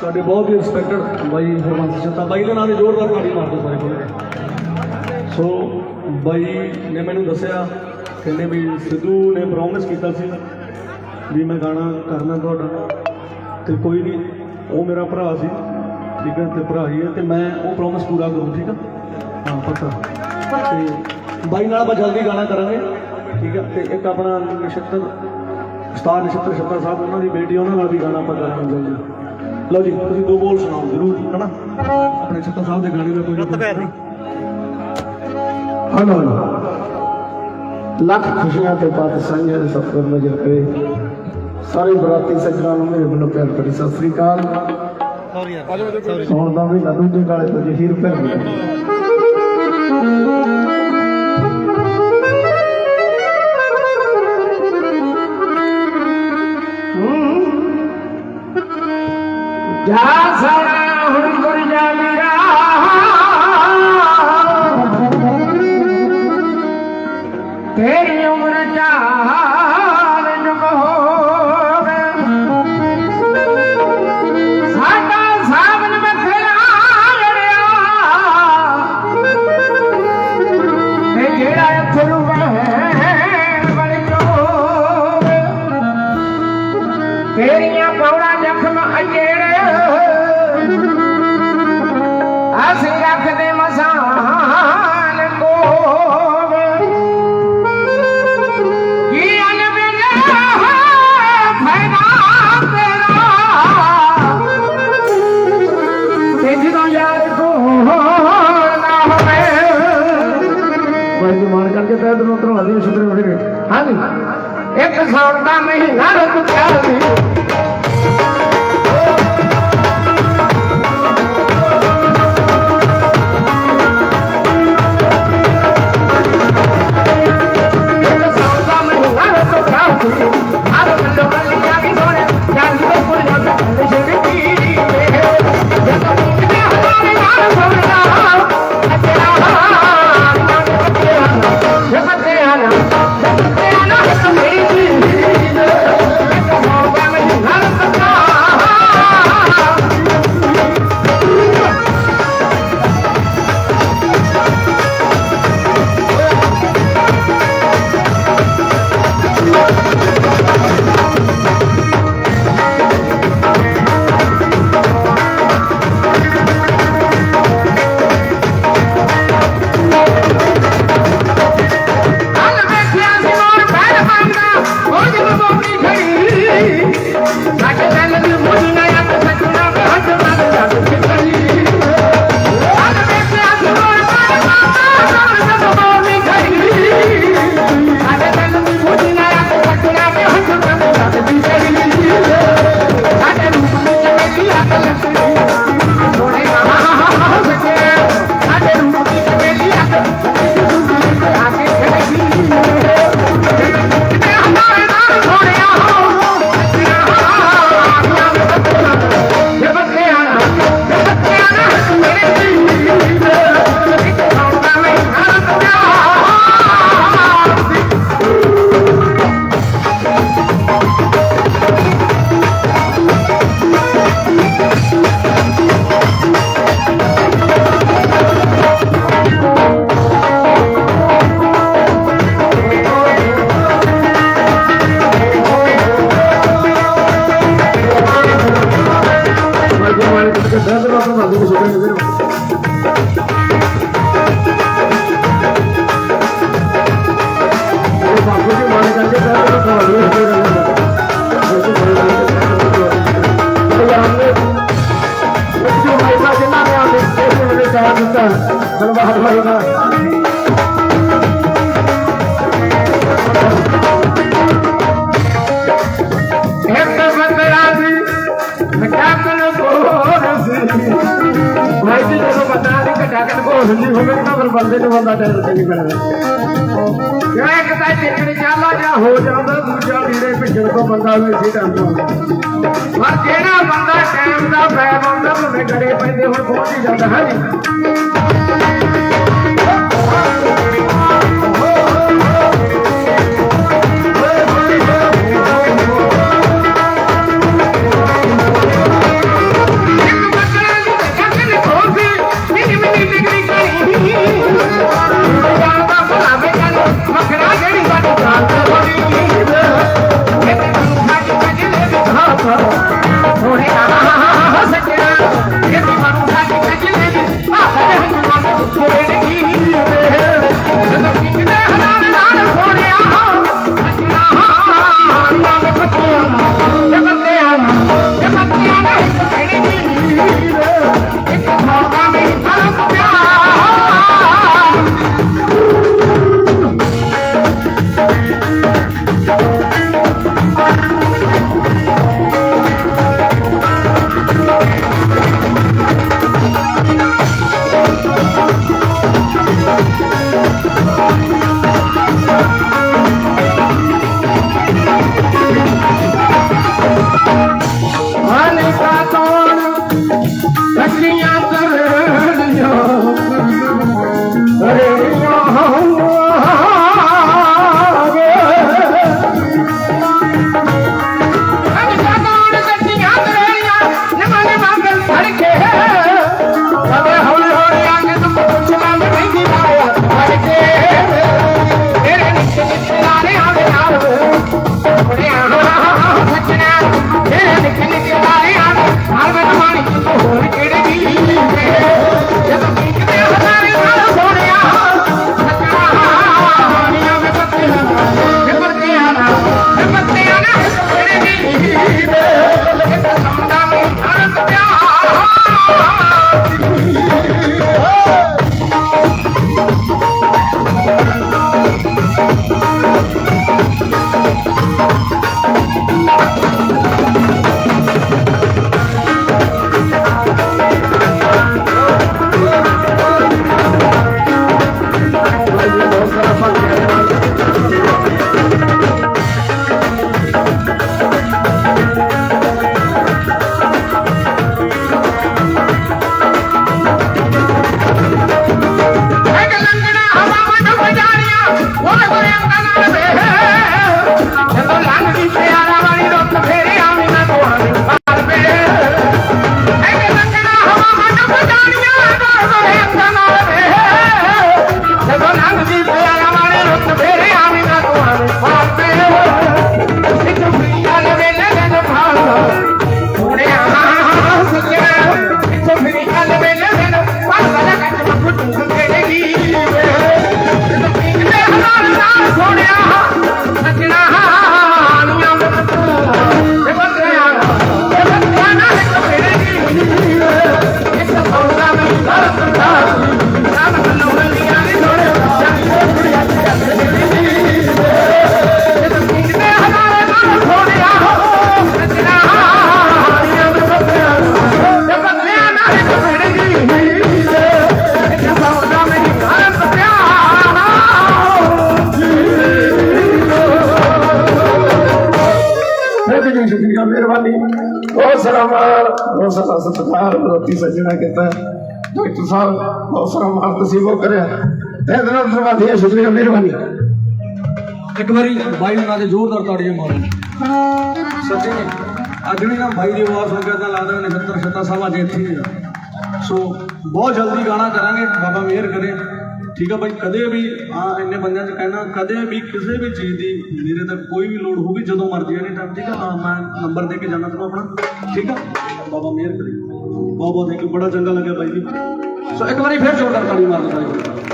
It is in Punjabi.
ਸਾਡੇ ਬਹੁਤ ਹੀ ਰਿਸਪੈਕਟਡ ਬਾਈ ਹਰਵੰਸ ਜੱਤਾ ਬਾਈ ਦੇ ਨਾਂ ਤੇ ਜ਼ੋਰਦਾਰ ਤਾੜੀ ਮਾਰ ਦਿਓ ਸਾਰੇ ਕੋਲ। ਸੋ ਬਾਈ ਨੇ ਮੈਨੂੰ ਦੱਸਿਆ, ਕਹਿੰਦੇ ਵੀ ਸਿੱਧੂ ਨੇ ਪ੍ਰੋਮਿਸ ਕੀਤਾ ਸੀ ਵੀ ਮੈਂ ਗਾਣਾ ਕਰਨਾ ਤੁਹਾਡਾ। ਤੇ ਕੋਈ ਨਹੀਂ, ਉਹ ਮੇਰਾ ਭਰਾ ਸੀ, ਠੀਕ ਹੈ, ਤੇ ਭਰਾ ਹੀ ਹੈ, ਤੇ ਮੈਂ ਉਹ ਪ੍ਰੋਮਿਸ ਪੂਰਾ ਕਰੂੰ, ਠੀਕ ਹੈ? ਹਾਂ, ਪੱਕਾ। ਤੇ ਬਾਈ ਨਾਲ ਆਪਾਂ ਜਲਦੀ ਗਾਣਾ ਕਰਾਂਗੇ, ਠੀਕ ਹੈ, ਤੇ ਇੱਕ ਆਪਣਾ ਨਛੱਤਰ ਸਟਾਰ ਨਛੱਤਰ ਛੱਤਰ ਸਾਹਿਬ ਉਹਨਾਂ ਦੀ ਬੇਟੀ ਉਹਨਾਂ ਨਾਲ ਵੀ ਗਾਣਾ ਆਪਾਂ ਕਰਾਂਗੇ ਜਲਦੀ ਲਓ ਜੀ ਤੁਸੀਂ ਦੋ ਬੋਲ ਸੁਣਾਓ ਜ਼ਰੂਰ ਹਨਾ? ਆਪਣੇ ਛੱਤਰ ਸਾਹਿਬ ਦੇ ਗਾਣੇ ਦਾ ਕੋਈ ਨਾ ਕੋਈ ਹਲੋ ਲੱਖ ਖੁਸ਼ੀਆਂ ਤੇ ਬਾਤ ਸਾਂਝੇ ਦੇ ਸਫਰ ਨਜ਼ਰ ਕਰੇ ਸਾਰੇ ਬਰਾਤੀ ਸੱਜਣਾਂ ਨੂੰ ਮੇਰੇ ਵੱਲੋਂ ਪਿਆਰ ਭਰੀ ਸਤਿ ਸ੍ਰੀ ਅਕਾਲ। ਸੌਣ ਦਾ ਵੀ ਦੂਜੇ ਗਾਲੇ ਤੋਂ ਜਹੀਰ ਫਿਰ ਜਾ તેરી ઉમર ચા સૂત્રો હજી. સૂત્રો એક સરતા મહિના ڏاڍا ڏاڍا ڏيکڻ ڏيکڻ اوه باگو جي ਜੀ ਜਦੋਂ ਪਤਾ ਨਹੀਂ ਕਟਾਕਨ ਕੋਰਸ ਨਹੀਂ ਹੋਵੇ ਤਾਂ ਫਿਰ ਬੰਦੇ ਨੂੰ ਬੰਦਾ ਟੈਰ ਤੇ ਨਹੀਂ ਪੈਣਾ। ਕਿਉਂ ਇੱਕ ਤਾਂ ਟਿਕਣ ਚਾਲਾ ਜਾਂ ਹੋ ਜਾਂਦਾ, ਦੂਜਾ ਵੀਰੇ ਪਿੱਛੇ ਤੋਂ ਬੰਦਾ ਵੀ ਇਸੇ ਪਰ ਜਿਹੜਾ ਬੰਦਾ ਟਾਈਮ ਦਾ ਪੈ ਬੰਦਾ ਭਾਵੇਂ ਗੜੇ ਪੈਂਦੇ ਹੁਣ, ਪਹੁੰਚ ਹੀ ਜਾਂਦਾ, ਹੈ ਜੀ ਸਤਿਕਾਰ ਸੱਜਣਾ ਕੀਤਾ ਡਾਕਟਰ ਸਾਹਿਬ, ਬਹੁਤ ਸਾਰਾ ਮਾਲ ਤੁਸੀਂ ਕਰਿਆ। ਤੇ ਦਿਨਾਂ ਧੰਨਵਾਦ ਸ਼ੁਕਰੀਆ ਮਿਹਰਬਾਨੀ ਇੱਕ ਵਾਰੀ ਬਾਈ ਨਾਲ ਜ਼ੋਰਦਾਰ ਤਾੜੀਆਂ ਮਾਰੋ। ਸੱਚੀ ਅੱਜ ਨਾ ਬਾਈ ਦੀ ਆਵਾਜ਼ ਸੁਣ ਤਾਂ ਲੱਗਦਾ ਨੇ 70 ਸੱਤਾ ਸਾਲਾਂ ਦੇ ਇੱਥੇ ਹੀ ਆ। ਸੋ, ਬਹੁਤ ਜਲਦੀ ਗਾਣਾ ਕਰਾਂਗੇ, ਬਾਬਾ ਮਿਹਰ ਕਰੇ। ਠੀਕ ਆ ਬਾਈ, ਕਦੇ ਵੀ ਆ ਇੰਨੇ ਬੰਦਿਆਂ 'ਚ ਕਹਿਣਾ, ਕਦੇ ਵੀ ਕਿਸੇ ਵੀ ਚੀਜ਼ ਦੀ ਮੇਰੇ ਤੱਕ ਕੋਈ ਵੀ ਲੋੜ ਹੋਵੇ ਜਦੋਂ ਮਰਜ਼ੀ ਆਣੇ ਟਾਈਮ ਠੀਕ ਆ ਮੈਂ ਨੰਬਰ ਦੇ ਕੇ ਜਾਣਾ ਤੁਹਾਨੂੰ ਆਪਣਾ। ਠੀਕ ਆ? ਬਾਬਾ ਮਿਹਰ ਕਰੇ। ਬਹੁਤ ਬਹੁਤ ਥੈਂਕ ਯੂ ਬੜਾ ਚੰਗਾ ਲੱਗਿਆ ਬਾਈ ਜੀ। ਸੋ ਇੱਕ ਵਾਰੀ ਫਿਰ ਜ਼ੋਰਦਾਰ ਤਾੜੀ ਮਾਰ ਦਿਓ ਬਾਈ